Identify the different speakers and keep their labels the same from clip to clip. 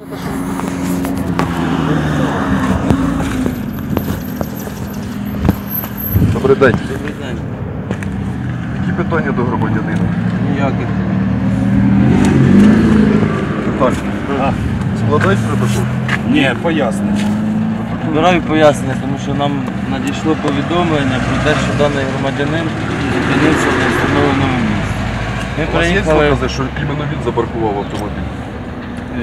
Speaker 1: Добрий день.
Speaker 2: Добрий день.
Speaker 1: Які питання до громадянина?
Speaker 2: Ніяких.
Speaker 1: Так. Складають протокол?
Speaker 3: Ні, пояснення.
Speaker 2: Збираю пояснення, тому що нам надійшло повідомлення про те, що даний громадянин зупинився в невстановленому місці. Ми
Speaker 1: У вас є
Speaker 2: приїхали,
Speaker 1: докази, що іменно він забаркував автомобіль?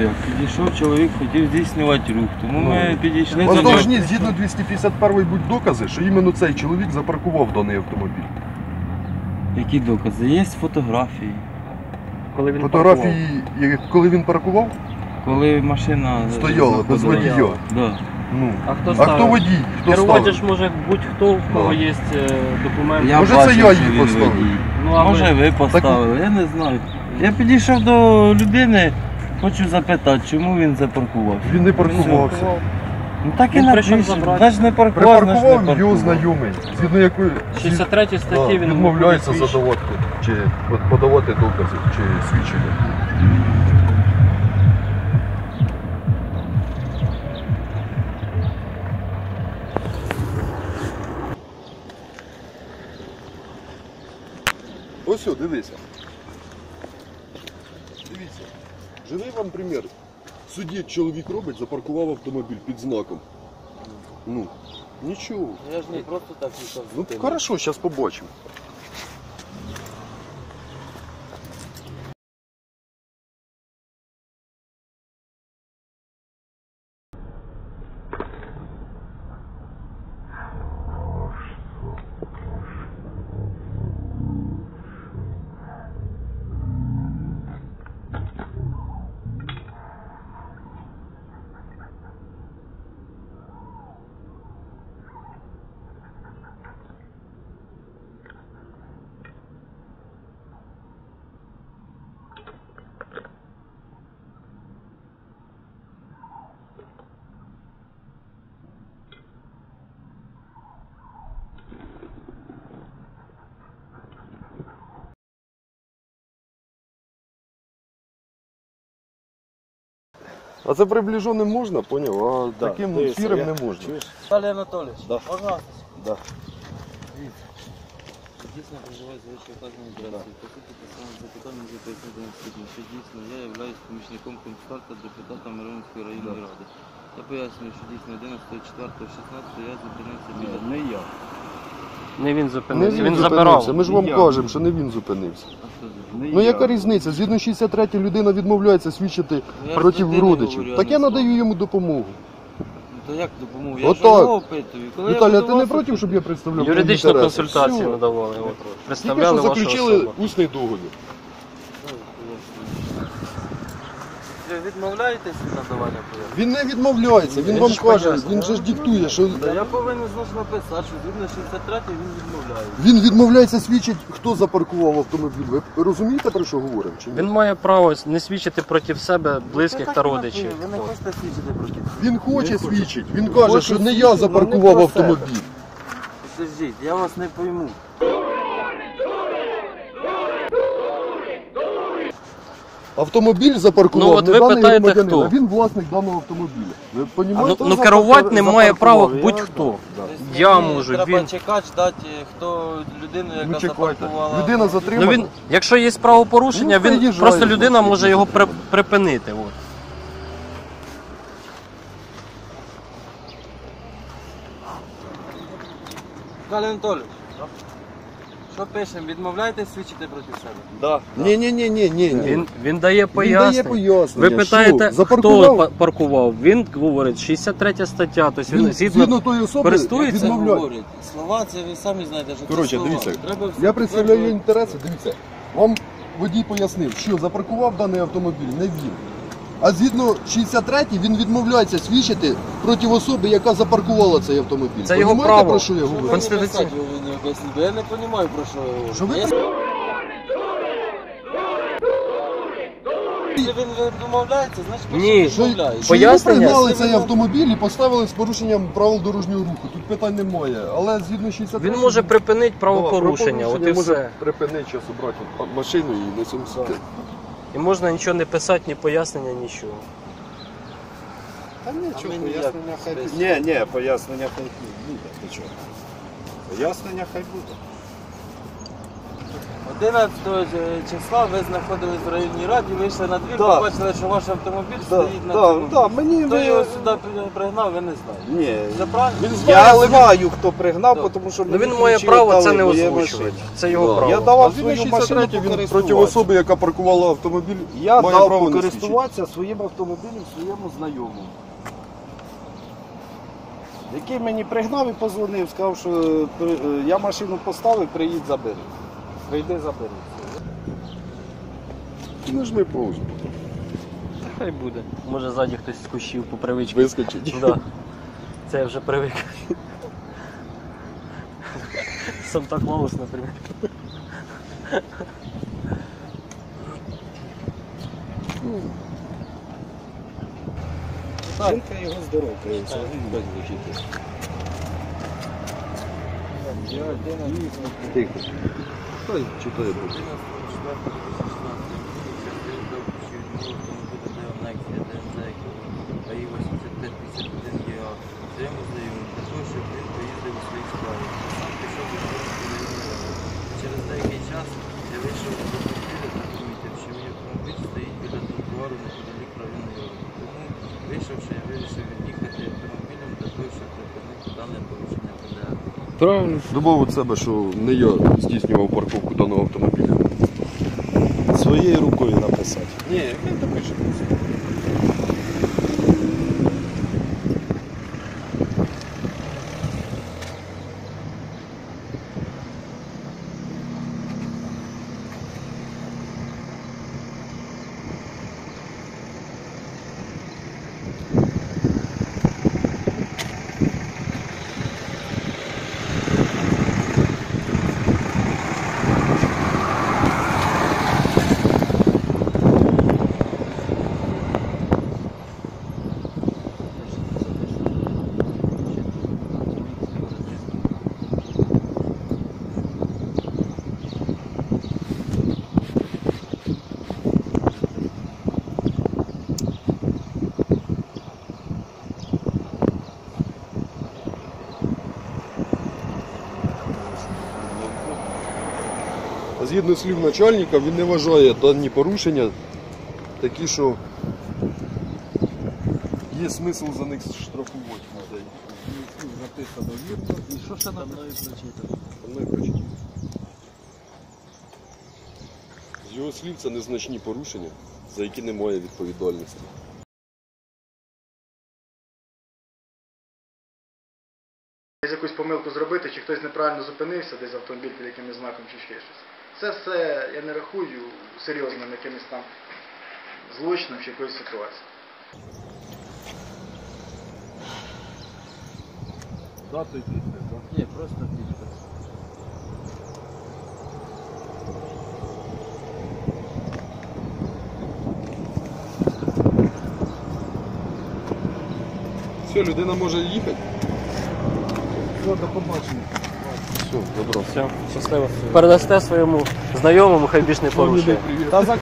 Speaker 2: Е, підійшов чоловік, хотів здійснювати рух, тому ми
Speaker 1: Ну.
Speaker 2: підійшли
Speaker 1: вас
Speaker 2: до нього.
Speaker 1: повинні згідно 251 будь докази, що іменно цей чоловік запаркував даний автомобіль.
Speaker 2: Які докази? Є фотографії.
Speaker 4: Коли він
Speaker 1: Фотографії, як- коли він паркував?
Speaker 2: Коли машина
Speaker 1: Стояла, без
Speaker 2: знаходилась-
Speaker 1: водія.
Speaker 2: Да.
Speaker 1: Ну.
Speaker 4: А хто
Speaker 1: А
Speaker 4: ставив?
Speaker 1: хто водій? Хто
Speaker 4: Керувати
Speaker 1: ставив?
Speaker 4: ж може будь-хто, в кого є е, документи.
Speaker 2: Я
Speaker 1: Може, це
Speaker 2: бачив,
Speaker 1: я
Speaker 2: що
Speaker 1: її
Speaker 2: він
Speaker 1: поставив?
Speaker 2: водій.
Speaker 4: Ну, а
Speaker 2: Може
Speaker 4: ви?
Speaker 2: ви поставили, я не знаю. Я підійшов до людини, хочу запитати, чому він запаркувався.
Speaker 1: Він не паркувався.
Speaker 2: Ну так і
Speaker 4: Він прийшов забрати.
Speaker 2: Не паркував, значить не
Speaker 1: Припаркував
Speaker 2: паркував.
Speaker 1: знайомий, згідно якої
Speaker 4: 63 статті він
Speaker 1: відмовляється
Speaker 4: виходить свідчити.
Speaker 1: задавати чи подавати докази чи свідчення. Ось дивися. Дивіться. Живий вам примір. Судді чоловік робить, запаркував автомобіль під знаком. Ну, нічого.
Speaker 2: Я ж не просто так не
Speaker 1: Ну, хорошо, зараз побачимо. А це приближеним можна, поняв? А
Speaker 3: Да,
Speaker 1: таким
Speaker 3: дивися,
Speaker 1: фіром
Speaker 3: я-
Speaker 1: не можна.
Speaker 3: Чуєш?
Speaker 2: Віталій Анатолійович,
Speaker 3: Да.
Speaker 2: можна?
Speaker 3: Да.
Speaker 2: Дійсно проживаю за вищою вказаною адресою. По суті, по самому запитанню вже пояснити наступне, що дійсно я являюсь помічником консультанта депутата Миронської районної ради. Я пояснюю, що дійсно 11.04.16 я зупинився біля
Speaker 3: Не я.
Speaker 4: Не він
Speaker 1: Не
Speaker 4: зупинився,
Speaker 1: він,
Speaker 4: він
Speaker 1: зупинився.
Speaker 4: забирав.
Speaker 1: Ми ж вам
Speaker 3: Я.
Speaker 1: кажемо, що не він зупинився.
Speaker 2: А
Speaker 3: Не
Speaker 1: Ну яка різниця? Згідно 63 людина відмовляється свідчити
Speaker 2: Ну, я ж
Speaker 1: проти родичів.
Speaker 2: говорю,
Speaker 1: Так я надаю йому допомогу.
Speaker 2: Ну то як допомогу? Я
Speaker 1: Отак.
Speaker 2: ж його опитую. Коли я
Speaker 1: Віталій, а ти не
Speaker 2: вас
Speaker 1: проти, щоб я представляв? твої
Speaker 4: Юридичну
Speaker 1: інтереси?
Speaker 4: консультацію надавали. От,
Speaker 1: Тільки що
Speaker 4: вашу
Speaker 1: заключили
Speaker 4: особу.
Speaker 1: усний договір.
Speaker 2: Ви відмовляєтесь від надавання пояснень?
Speaker 1: Він не відмовляється, він
Speaker 4: Він
Speaker 1: вам
Speaker 4: ж
Speaker 1: каже, він же ж диктує, що
Speaker 2: Та я повинен значно написати, що згідно 63 він відмовляє.
Speaker 1: він відмовляється свідчить, хто запаркував автомобіль. Ви розумієте про що говоримо? Чи ні?
Speaker 4: Він має право не свідчити проти себе, близьких та родичів.
Speaker 2: Ви не хочете свідчити проти.
Speaker 1: Він хоче
Speaker 4: Він хоче.
Speaker 1: свідчить. Він каже,
Speaker 2: Хоче
Speaker 1: що не я
Speaker 2: не
Speaker 1: запаркував
Speaker 2: про себе.
Speaker 1: автомобіль.
Speaker 2: Підождіть, я вас не пойму.
Speaker 1: Автомобіль запаркував
Speaker 4: Ну, от
Speaker 1: не
Speaker 4: ви
Speaker 1: даний
Speaker 4: питаєте,
Speaker 1: громадянин,
Speaker 4: хто?
Speaker 1: він власник даного автомобіля. Ви
Speaker 4: Ну,
Speaker 1: понімаєте?
Speaker 4: ну
Speaker 1: Хто
Speaker 4: керувати не має права будь-хто. Я можу,
Speaker 2: Треба
Speaker 4: він-
Speaker 2: чекати, ждати, хто людину, яка
Speaker 1: Ну чекайте.
Speaker 2: запаркувала.
Speaker 1: Людина затримана.
Speaker 4: Ну він, якщо є правопорушення,
Speaker 1: Ну,
Speaker 4: він
Speaker 1: приїжджає,
Speaker 4: просто людина може його при, припинити. От.
Speaker 2: Віталій Анатолійович, що пишемо? Відмовляєтесь свідчити проти себе?
Speaker 3: Да.
Speaker 1: Ні, ні, ні, ні, ні.
Speaker 4: Він, він дає
Speaker 1: дає
Speaker 4: пояснення.
Speaker 1: пояснення.
Speaker 4: Ви питаєте,
Speaker 1: Що,
Speaker 4: хто
Speaker 1: запаркував?
Speaker 4: па- паркував? Він говорить 63 стаття, тобто він,
Speaker 1: Він
Speaker 4: згідно,
Speaker 1: згідно тої особи
Speaker 4: користується?
Speaker 2: Це
Speaker 1: відмовляє.
Speaker 2: говорять. Слова це ви самі знаєте, що
Speaker 1: Коротше,
Speaker 2: це слова.
Speaker 1: дивіться,
Speaker 2: Треба все
Speaker 1: Я представляю
Speaker 2: підтверджувати.
Speaker 1: інтереси, дивіться. Вам водій пояснив, що запаркував даний автомобіль, не він. А згідно 63 він відмовляється свідчити проти особи, яка запаркувала цей автомобіль.
Speaker 4: Це його
Speaker 1: Понімаєте,
Speaker 4: право.
Speaker 1: про що я говорю?
Speaker 2: ви
Speaker 4: Конституційно.
Speaker 2: ви не? Я не розумію, про що ви говорите.
Speaker 1: Що ви
Speaker 2: Є- Якщо він відмовляється, значить
Speaker 4: Ні.
Speaker 2: він
Speaker 1: Що,
Speaker 2: відмовляється.
Speaker 1: що його
Speaker 4: Пояснення?
Speaker 1: пригнали цей автомобіль і поставили з порушенням правил дорожнього руху. Тут питань немає. Але згідно 63
Speaker 4: він може припинити правопорушення,
Speaker 1: Да,
Speaker 4: от і
Speaker 1: може
Speaker 4: все.
Speaker 1: припинити час обрати машину і на цьому сидіти.
Speaker 4: І можна нічого не писати, ні пояснення, нічого.
Speaker 3: Та нічого,
Speaker 2: А ми ніяк
Speaker 3: пояснення хай
Speaker 2: без-
Speaker 3: буде. Ні, ні, пояснення хай буде. Ти чого? Пояснення хай буде.
Speaker 2: 11 числа ви знаходились в районній раді, вийшли на двір,
Speaker 3: Да.
Speaker 2: побачили, що ваш автомобіль
Speaker 3: Да,
Speaker 2: стоїть на
Speaker 3: да,
Speaker 2: цьому.
Speaker 3: да, мені
Speaker 2: Хто
Speaker 3: ви-
Speaker 2: його сюди при- пригнав, ви не знаєте.
Speaker 3: Ні,
Speaker 2: Це правильно?
Speaker 1: Він знає,
Speaker 3: я
Speaker 1: але він-
Speaker 3: знаю, хто пригнав,
Speaker 2: Да.
Speaker 3: тому що
Speaker 4: Ну
Speaker 3: мені
Speaker 4: він має
Speaker 3: ключі
Speaker 4: право це
Speaker 3: віддали
Speaker 4: не
Speaker 3: моєї
Speaker 4: озвучувати.
Speaker 3: машини.
Speaker 4: Це його
Speaker 1: Да.
Speaker 4: право.
Speaker 3: Я давав
Speaker 1: А він
Speaker 3: свою машину
Speaker 1: 63 він проти
Speaker 3: покористуватися.
Speaker 1: особи, яка паркувала автомобіль,
Speaker 3: Я
Speaker 1: має
Speaker 3: дав
Speaker 1: право не свідчити.
Speaker 3: покористуватися своїм автомобілем своєму знайомому. Який мені пригнав і позвонив, сказав, що при- е, я машину поставив, приїдь забери. Прийди забери.
Speaker 1: Нажми паузу.
Speaker 4: Хай буде. Може ззаді хтось з кущів по привичці.
Speaker 1: Вискочить.
Speaker 4: Да. Це я вже привик. Санта Клаус, наприклад.
Speaker 3: Жінка його здоровка.
Speaker 1: Тихо. Хай читає буде.
Speaker 2: Через деякий час я вийшов з автомобіля помітив, що мій автомобіль стоїть біля тротуару неподалік районної ради. Тому, вийшовши, я вирішив від'їхати автомобілем для того, щоб припинити дане порушення.
Speaker 1: Правильно. Думав від себе, що не я здійснював парковку даного автомобіля.
Speaker 3: Своєю рукою написати.
Speaker 1: Ні, хай напише. Згідно слів начальника, він не вважає дані порушення такі, що є смисл за них штрафувати людей.
Speaker 3: Написано вірно. І що ще написано?
Speaker 1: Мною прочитав. З його слів це незначні порушення, за які немає відповідальності.
Speaker 5: Десь якусь помилку зробити, чи хтось неправильно зупинився, десь автомобіль під якимось знаком чи ще щось. Це все я не рахую серйозним якимось там злочином чи якоюсь ситуацією.
Speaker 3: Дату підпис, так?
Speaker 2: Ні, просто підпис.
Speaker 1: Все, людина може їхати.
Speaker 3: Все, до побачення.
Speaker 1: Все, добро.
Speaker 4: Все, щасливо. Передасте своєму знайомому, хай більш не порушує.
Speaker 3: Та за